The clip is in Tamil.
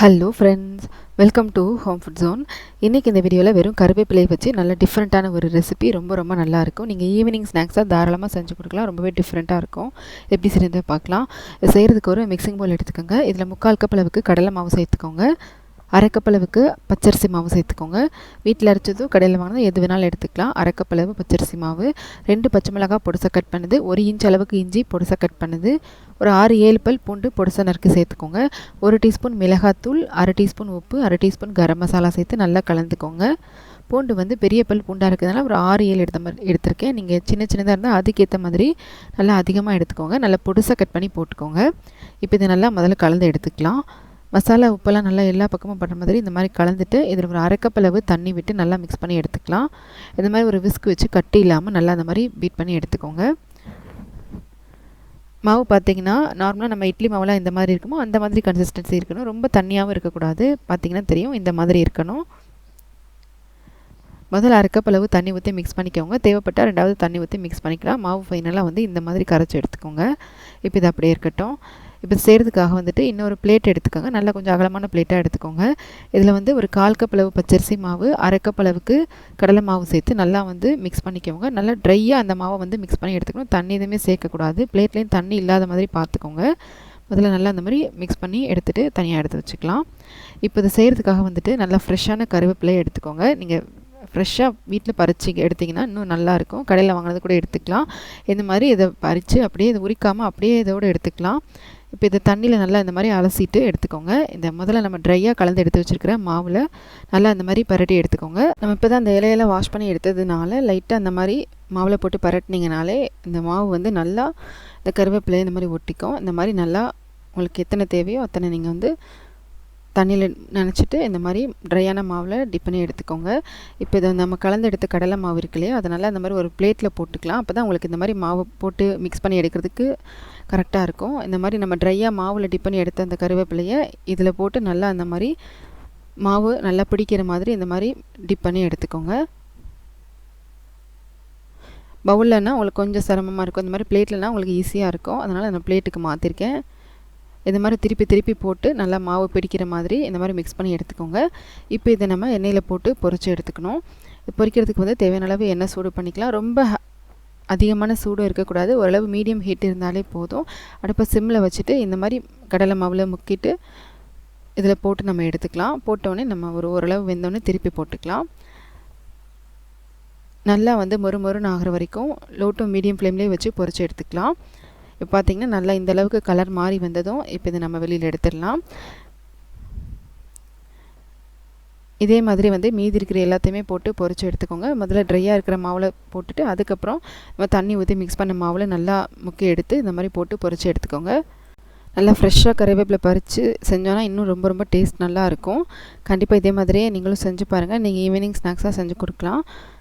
Hello friends welcome to home food zone இன்றைக்கி இந்த வீடியோவில் வெறும் கருவேப்பிலையை வச்சு நல்ல டிஃப்ரெண்ட்டான ஒரு ரெசிபி ரொம்ப ரொம்ப நல்லாயிருக்கும் நீங்கள் ஈவினிங் ஸ்நாக்ஸாக தாராளமாக செஞ்சு கொடுக்கலாம். ரொம்பவே டிஃப்ரெண்ட்டாக இருக்கும். எப்படி செய்கிறத பார்க்கலாம். செய்கிறதுக்கு ஒரு மிக்சிங் பவுல் எடுத்துக்கோங்க. இதில் முக்கால் கப் அளவுக்கு கடலை மாவு சேர்த்துக்கோங்க. அரைக்கப்பளவுக்கு பச்சரிசி மாவு சேர்த்துக்கோங்க. வீட்டில் அரைச்சதும் கடையில் வாங்கினது எது வேணாலும் எடுத்துக்கலாம். அரைக்கப்பளவு பச்சரிசி மாவு. ரெண்டு பச்சை மிளகாய் பொடிசை கட் பண்ணுது. ஒரு இன்ச் அளவுக்கு இஞ்சி பொடிசை கட் பண்ணுது. ஒரு ஆறு ஏழு பல் பூண்டு பொடிசை நறுக்கு சேர்த்துக்கோங்க. ஒரு டீஸ்பூன் மிளகாத்தூள் அரை டீஸ்பூன் உப்பு அரை டீஸ்பூன் கரம் மசாலா சேர்த்து நல்லா கலந்துக்கோங்க. பூண்டு வந்து பெரிய பல் பூண்டாக இருக்கிறதுனால ஒரு ஆறு ஏழு எடுத்த மாதிரி எடுத்திருக்கேன். நீங்கள் சின்ன சின்னதாக இருந்தால் அதுக்கேற்ற மாதிரி நல்லா அதிகமாக எடுத்துக்கோங்க. நல்லா பொடிசாக கட் பண்ணி போட்டுக்கோங்க. இப்போ இதை நல்லா முதல்ல கலந்து எடுத்துக்கலாம். மசாலா உப்பெல்லாம் நல்லா எல்லா பக்கமும் பண்ணுற மாதிரி இந்த மாதிரி கலந்துட்டு இதில் ஒரு அரைக்கப்பளவு தண்ணி விட்டு நல்லா மிக்ஸ் பண்ணி எடுத்துக்கலாம். இந்த மாதிரி ஒரு விஸ்க் வச்சு கட்டி இல்லாமல் நல்லா அந்த மாதிரி பீட் பண்ணி எடுத்துக்கோங்க. மாவு பார்த்திங்கன்னா நார்மலாக நம்ம இட்லி மாவுலாம் இந்த மாதிரி இருக்குமோ அந்த மாதிரி கன்சிஸ்டன்சி இருக்கணும். ரொம்ப தண்ணியாகவும் இருக்கக்கூடாது. பார்த்திங்கன்னா தெரியும் இந்த மாதிரி இருக்கணும். முதல்ல அரைக்கப்பளவு தண்ணி ஊற்றி மிக்ஸ் பண்ணிக்கோங்க. தேவைப்பட்டால் ரெண்டாவது தண்ணி ஊற்றி மிக்ஸ் பண்ணிக்கலாம். மாவு ஃபைனலாக வந்து இந்த மாதிரி கரைச்சி எடுத்துக்கோங்க. இப்போ இது அப்படியே இருக்கட்டும். இப்போ செய்கிறதுக்காக வந்துட்டு இன்னொரு பிளேட் எடுத்துக்கோங்க. நல்லா கொஞ்சம் அகலமான பிளேட்டாக எடுத்துக்கோங்க. இதில் வந்து ஒரு கால் கப் அளவு பச்சரிசி மாவு அரை கப் அளவுக்கு கடலை மாவு சேர்த்து நல்லா வந்து மிக்ஸ் பண்ணிக்கோங்க. நல்லா ட்ரையாக அந்த மாவை வந்து மிக்ஸ் பண்ணி எடுத்துக்கணும். தண்ணி எதுவுமே சேர்க்கக்கூடாது. பிளேட்லேயும் தண்ணி இல்லாத மாதிரி பார்த்துக்கோங்க. முதல்ல நல்லா அந்த மாதிரி மிக்ஸ் பண்ணி எடுத்துகிட்டு தனியாக எடுத்து வச்சுக்கலாம். இப்போ இதை செய்கிறதுக்காக வந்துட்டு நல்லா ஃப்ரெஷ்ஷான கருவேப்பிலையை எடுத்துக்கோங்க. நீங்கள் ஃப்ரெஷ்ஷாக வீட்டில் பறிச்சு எடுத்திங்கன்னா இன்னும் நல்லாயிருக்கும் கடையில் வாங்கினது கூட எடுத்துக்கலாம். இந்த மாதிரி இதை பறித்து அப்படியே இதை உரிக்காமல் அப்படியே இதோடு எடுத்துக்கலாம். இப்போ இதை தண்ணியில் நல்லா இந்த மாதிரி அலசிட்டு எடுத்துக்கோங்க. இந்த முதல்ல நம்ம ட்ரையாக கலந்து எடுத்து வச்சுருக்கிற மாவில் நல்லா இந்த மாதிரி பரட்டி எடுத்துக்கோங்க. நம்ம இப்போ தான் அந்த இலையெல்லாம் வாஷ் பண்ணி எடுத்ததுனால லைட்டாக அந்த மாதிரி மாவில் போட்டு பரட்டினீங்கனாலே இந்த மாவு வந்து நல்லா இந்த கருவேப்பிலை இந்த மாதிரி ஒட்டிக்கும். இந்த மாதிரி நல்லா உங்களுக்கு எத்தனை தேவையோ அத்தனை நீங்கள் வந்து தண்ணியில் நினச்சிட்டு இந்த மாதிரி ட்ரையான மாவில் டிப் பண்ணி எடுத்துக்கோங்க. இப்போ இதை நம்ம கலந்து எடுத்த கடலை மாவு இருக்கு இல்லையா அதனால் அந்த மாதிரி ஒரு பிளேட்டில் போட்டுக்கலாம். அப்போ தான் உங்களுக்கு இந்த மாதிரி மாவு போட்டு மிக்ஸ் பண்ணி எடுக்கிறதுக்கு கரெக்டாக இருக்கும். இந்த மாதிரி நம்ம ட்ரையாக மாவில் டிப் பண்ணி எடுத்த அந்த கருவேப்பிலையை இதில் போட்டு நல்லா அந்த மாதிரி மாவு நல்லா பிடிக்கிற மாதிரி இந்த மாதிரி டிப் பண்ணி எடுத்துக்கோங்க. பவுல்லன்னா உங்களுக்கு கொஞ்சம் சிரமமாக இருக்கும். இந்த மாதிரி பிளேட்லனா உங்களுக்கு ஈஸியாக இருக்கும். அதனால் நான் பிளேட்டுக்கு மாற்றிருக்கேன் இது மாதிரி திருப்பி திருப்பி போட்டு நல்லா மாவு பிடிக்கிற மாதிரி இந்த மாதிரி மிக்ஸ் பண்ணி எடுத்துக்கோங்க. இப்போ இதை நம்ம எண்ணெயில் போட்டு பொறிச்சு எடுத்துக்கணும். பொரிக்கிறதுக்கு வந்து தேவையான அளவு எண்ணெய் சூடு பண்ணிக்கலாம். ரொம்ப அதிகமான சூடும் இருக்கக்கூடாது. ஓரளவு மீடியம் ஹீட் இருந்தாலே போதும். அடுப்பை சிம்மில் வச்சுட்டு இந்த மாதிரி கடலை மாவில் முக்கிட்டு இதில் போட்டு நம்ம எடுத்துக்கலாம். போட்டோடனே நம்ம ஒரு ஓரளவு வெந்தோடனே திருப்பி போட்டுக்கலாம். நல்லா வந்து மொறு மொறுன்னு ஆகிற வரைக்கும் லோ டு மீடியம் ஃப்ளேம்லேயே வச்சு பொறிச்சு எடுத்துக்கலாம். இப்போ பார்த்திங்கன்னா நல்லா இந்த அளவுக்கு கலர் மாறி வந்ததும் இப்போ இதை நம்ம வெளியில் எடுத்துடலாம். இதே மாதிரி வந்து மீதி இருக்கிற எல்லாத்தையுமே போட்டு பொறிச்சு எடுத்துக்கோங்க. முதல்ல ட்ரையாக இருக்கிற மாவில் போட்டுட்டு அதுக்கப்புறம் நம்ம தண்ணி ஊற்றி மிக்ஸ் பண்ண மாவில் நல்லா முக்கி எடுத்து இந்த மாதிரி போட்டு பொறிச்சு எடுத்துக்கோங்க. நல்லா ஃப்ரெஷ்ஷாக கறிவேப்பிலை பறித்து செஞ்சோன்னா இன்னும் ரொம்ப ரொம்ப டேஸ்ட் நல்லாயிருக்கும் கண்டிப்பாக இதே மாதிரியே நீங்களும் செஞ்சு பாருங்கள் நீங்கள் ஈவினிங் ஸ்நாக்ஸாக செஞ்சு கொடுக்கலாம்.